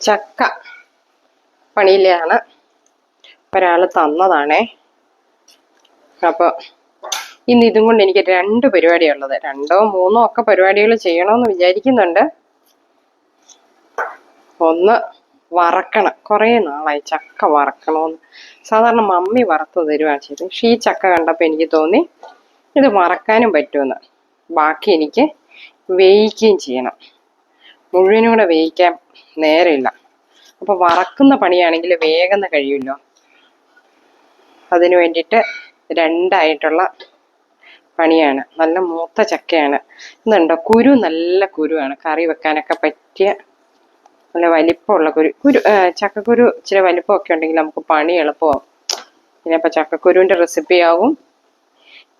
ചക്ക പണിയിലാണ്. ഒരാൾ തന്നതാണേ. അപ്പോൾ ഇന്ന് ഇതും കൊണ്ട് എനിക്ക് രണ്ട് പരിപാടിയുള്ളത് രണ്ടോ മൂന്നോ ഒക്കെ പരിപാടികൾ ചെയ്യണമെന്ന് വിചാരിക്കുന്നുണ്ട്. ഒന്ന് വറക്കണം. കുറേ നാളായി ചക്ക വറക്കണമെന്ന് സാധാരണ മമ്മി വറുത്ത് തരുവാണ് ചെയ്തത്. പക്ഷേ ഈ ചക്ക കണ്ടപ്പോൾ എനിക്ക് തോന്നി ഇത് വറക്കാനും പറ്റുമെന്ന്. ബാക്കി എനിക്ക് വേവിക്കുകയും ചെയ്യണം. മുഴുവനും കൂടെ വേവിക്കാൻ നേരമില്ല അപ്പോൾ വറക്കുന്ന പണിയാണെങ്കിൽ വേഗം കഴിയുമല്ലോ. അതിനു വേണ്ടിയിട്ട് രണ്ടായിട്ടുള്ള പണിയാണ്. നല്ല മൂത്ത ചക്കയാണ്. ഇന്നുണ്ടോ കുരു നല്ല കുരുവാണ്. കറി വെക്കാനൊക്കെ പറ്റിയ നല്ല വലിപ്പമുള്ള കുരു. കുരു ചക്കക്കുരു ഇച്ചിരി വലിപ്പമൊക്കെ ഉണ്ടെങ്കിൽ നമുക്ക് പണി എളുപ്പമാവും. ഇപ്പം ചക്കക്കുരുവിന്റെ റെസിപ്പി ആവും.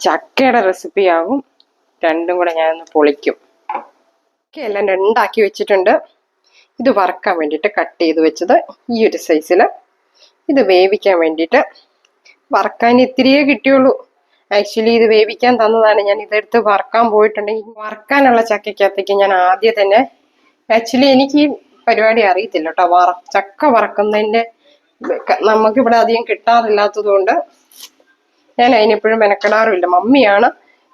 ചക്കയുടെ റെസിപ്പി ആവും. രണ്ടും കൂടെ ഞാനൊന്ന് പൊളിക്കും. ഒക്കെ എല്ലാം രണ്ടാക്കി വെച്ചിട്ടുണ്ട്. ഇത് വറക്കാൻ വേണ്ടിയിട്ട് കട്ട് ചെയ്ത് വെച്ചത് ഈ ഒരു സൈസിൽ ഇത് വേവിക്കാൻ വേണ്ടിയിട്ട് വറക്കാൻ ഇത്തിരിയേ കിട്ടിയുള്ളൂ. ആക്ച്വലി ഇത് വേവിക്കാൻ തന്നതാണ്. ഞാൻ ഇതെടുത്ത് വറക്കാൻ പോയിട്ടുണ്ടെങ്കിൽ വറക്കാനുള്ള ചക്കയ്ക്കകത്തേക്ക് ഞാൻ ആദ്യം തന്നെ ആക്ച്വലി എനിക്ക് ഈ പരിപാടി അറിയത്തില്ല കേട്ടോ. വറ ചക്ക വറക്കുന്നതിന്റെ നമുക്കിവിടെ അധികം കിട്ടാറില്ലാത്തത് കൊണ്ട് ഞാൻ അതിനെപ്പോഴും മെനക്കെടാറുമില്ല. മമ്മിയാണ്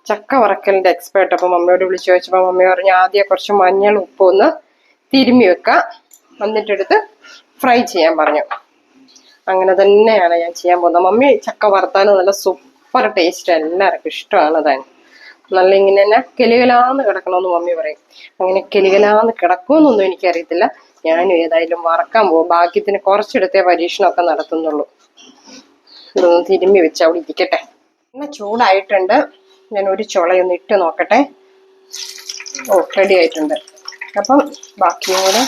ചക്ക വറക്കലിന്റെ എക്സ്പേർട്ട് അപ്പോൾ മമ്മിയോട് വിളിച്ചു ചോദിച്ചപ്പോൾ മമ്മി പറഞ്ഞു ആദ്യം കുറച്ച് മഞ്ഞൾ ഉപ്പ് ഒന്ന് തിരുമ്മി വെക്കാം. എന്നിട്ടെടുത്ത് ഫ്രൈ ചെയ്യാൻ പറഞ്ഞു. അങ്ങനെ തന്നെയാണ് ഞാൻ ചെയ്യാൻ പോകുന്നത്. മമ്മി ചക്ക വറുത്താൽ നല്ല സൂപ്പർ ടേസ്റ്റ് എല്ലാവർക്കും ഇഷ്ടമാണ് താൻ നല്ല ഇങ്ങനെ തന്നെ കെലികലാന്ന് കിടക്കണമെന്ന് മമ്മി പറയും. അങ്ങനെ കെലികലാന്ന് കിടക്കുമെന്നൊന്നും എനിക്കറിയത്തില്ല. ഞാനും ഏതായാലും വറക്കാൻ പോകും. ഭാഗ്യത്തിന് കുറച്ചെടുത്തേ പരീക്ഷണമൊക്കെ നടത്തുന്നുള്ളൂ. ഇതൊന്ന് തിരുമ്മി വെച്ച് അവിടെ ഇരിക്കട്ടെ. എണ്ണ ചൂടായിട്ടുണ്ട്. ഞാൻ ഒരു ചുളയൊന്ന് ഇട്ട് നോക്കട്ടെ. ഓ റെഡി ആയിട്ടുണ്ട്. അപ്പം ബാക്കിയും കൂടെ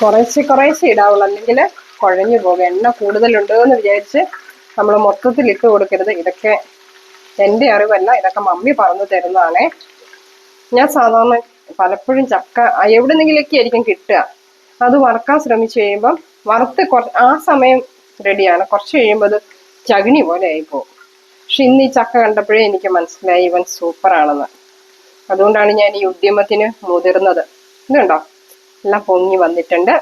കുറേശ്ശെ കുറേശ്ശെ ഇടാവുള്ളൂ. അല്ലെങ്കിൽ കുഴഞ്ഞു പോകും. എണ്ണ കൂടുതലുണ്ട് എന്ന് വിചാരിച്ച് നമ്മൾ മൊത്തത്തിൽ ഇട്ട് കൊടുക്കരുത്. ഇതൊക്കെ എന്റെ അറിവല്ല. ഇതൊക്കെ മമ്മി പറഞ്ഞു തരുന്നതാണേ. ഞാൻ സാധാരണ പലപ്പോഴും ചക്ക എവിടെന്നെങ്കിലൊക്കെ ആയിരിക്കും കിട്ടുക. അത് വറക്കാൻ ശ്രമിച്ചു കഴിയുമ്പം വറുത്ത് ആ സമയം റെഡിയാണ് കുറച്ച് കഴിയുമ്പോൾ അത് ചകിണി പോലെ ആയിപ്പോവും പക്ഷെ ഇന്ന് ഈ ചക്ക കണ്ടപ്പോഴേ എനിക്ക് മനസ്സിലായി ഇവൻ സൂപ്പറാണെന്ന്. അതുകൊണ്ടാണ് ഞാൻ ഈ ഉദ്യമത്തിന് മുതിർന്നത്. ഇതുണ്ടോ? എല്ലാം പൊങ്ങി വന്നിട്ടുണ്ട്.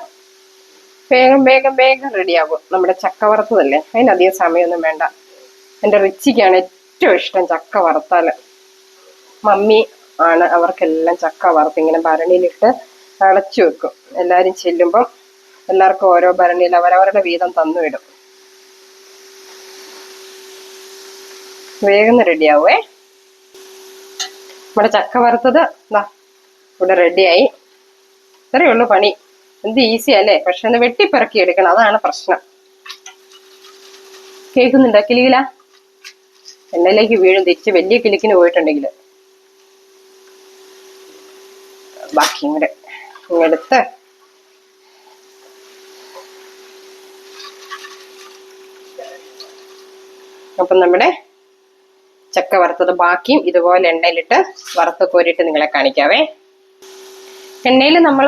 വേഗം വേഗം വേഗം റെഡിയാകും. നമ്മുടെ ചക്ക വറുത്തതല്ലേ? അതിനധികം സമയമൊന്നും വേണ്ട. എന്റെ റിച്ചിക്കാണ് ഏറ്റവും ഇഷ്ടം ചക്ക വറുത്താൽ മമ്മി ആണ് അവർക്കെല്ലാം ചക്ക വറുത്ത് ഇങ്ങനെ ഭരണിയിലിട്ട് അടച്ചു വെക്കും. എല്ലാവരും ചെല്ലുമ്പം എല്ലാവർക്കും ഓരോ ഭരണിയിൽ അവരവരുടെ വീതം തന്നു വിടും വേഗം റെഡിയാവേ നമ്മുടെ ചക്ക വറുത്തത് എന്താ ഇവിടെ റെഡിയായി ഇത്രയേ ഉള്ളൂ പണി. എന്ത് ഈസി അല്ലേ? പക്ഷെ ഒന്ന് വെട്ടിപ്പിറക്കി എടുക്കണം. അതാണ് പ്രശ്നം. കേൾക്കുന്നുണ്ടോ കിളികില? എണ്ണയിലേക്ക് വീഴും. തിരിച്ച് വലിയ കിളിക്കിന് പോയിട്ടുണ്ടെങ്കിൽ ബാക്കിയും കൂടെ ഇങ്ങെടുത്ത് അപ്പം നമ്മുടെ ചക്ക വറുത്തത് ബാക്കിയും ഇതുപോലെ എണ്ണയിലിട്ട് വറുത്ത് കോരിയിട്ട് നിങ്ങളെ കാണിക്കാവേ. എണ്ണയിൽ നമ്മൾ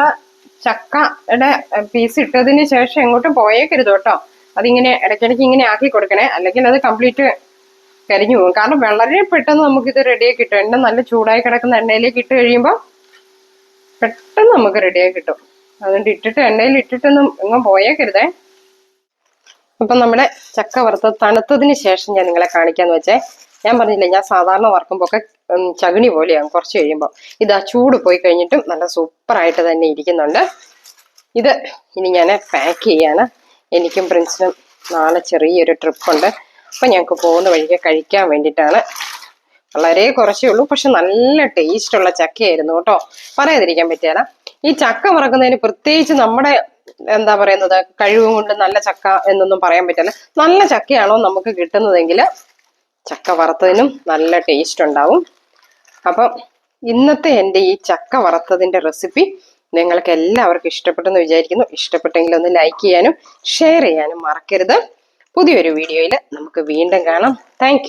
ചക്കയുടെ പീസ് ഇട്ടതിന് ശേഷം എങ്ങോട്ടും പോയേക്കരുത് കേട്ടോ. അതിങ്ങനെ ഇടയ്ക്കിടയ്ക്ക് ഇങ്ങനെ ആക്കി കൊടുക്കണേ. അല്ലെങ്കിൽ അത് കംപ്ലീറ്റ് കരിഞ്ഞു പോകും. കാരണം വളരെ പെട്ടെന്ന് നമുക്കിത് റെഡിയാക്കി കിട്ടും. എണ്ണ നല്ല ചൂടായി കിടക്കുന്ന എണ്ണയിലേക്ക് ഇട്ട് കഴിയുമ്പോൾ പെട്ടെന്ന് നമുക്ക് റെഡിയായി കിട്ടും. അതുകൊണ്ട് ഇട്ടിട്ട് എണ്ണയിൽ ഇട്ടിട്ടൊന്നും എങ്ങും പോയേക്കരുതേ. അപ്പം നമ്മുടെ ചക്ക വറുത്ത് തണുത്തതിന് ശേഷം ഞാൻ നിങ്ങളെ കാണിക്കാന്ന് വെച്ചേ. ഞാൻ പറഞ്ഞില്ലേ ഞാൻ സാധാരണ വറക്കുമ്പോൾ ഒക്കെ ചകിണി പോലെയാകും കുറച്ച് കഴിയുമ്പോൾ ഇത് ആ ചൂട് പോയി കഴിഞ്ഞിട്ടും നല്ല സൂപ്പറായിട്ട് തന്നെ ഇരിക്കുന്നുണ്ട്. ഇത് ഇനി ഞാൻ പാക്ക് ചെയ്യാണ്. എനിക്കും പ്രിൻസിനും നാളെ ചെറിയൊരു ട്രിപ്പുണ്ട് അപ്പം ഞങ്ങൾക്ക് പോകുന്ന വഴിക്ക് കഴിക്കാൻ വേണ്ടിയിട്ടാണ്. വളരെ കുറച്ചേ ഉള്ളൂ പക്ഷെ നല്ല ടേസ്റ്റ് ഉള്ള ചക്കയായിരുന്നു കേട്ടോ. പറയാതിരിക്കാൻ പറ്റിയാല ഈ ചക്ക വറക്കുന്നതിന് പ്രത്യേകിച്ച് നമ്മുടെ എന്താ പറയുന്നത് കഴിവും കൊണ്ട് നല്ല ചക്ക എന്നൊന്നും പറയാൻ പറ്റില്ല. നല്ല ചക്കയാണോ നമുക്ക് കിട്ടുന്നതെങ്കിൽ ചക്ക വറുത്തതിനും നല്ല ടേസ്റ്റ് ഉണ്ടാവും. അപ്പം ഇന്നത്തെ എന്റെ ഈ ചക്ക വറുത്തതിന്റെ റെസിപ്പി നിങ്ങൾക്ക് എല്ലാവർക്കും ഇഷ്ടപ്പെട്ടെന്ന് വിചാരിക്കുന്നു. ഇഷ്ടപ്പെട്ടെങ്കിൽ ഒന്ന് ലൈക്ക് ചെയ്യാനും ഷെയർ ചെയ്യാനും മറക്കരുത്. പുതിയൊരു വീഡിയോയിൽ നമുക്ക് വീണ്ടും കാണാം. Thank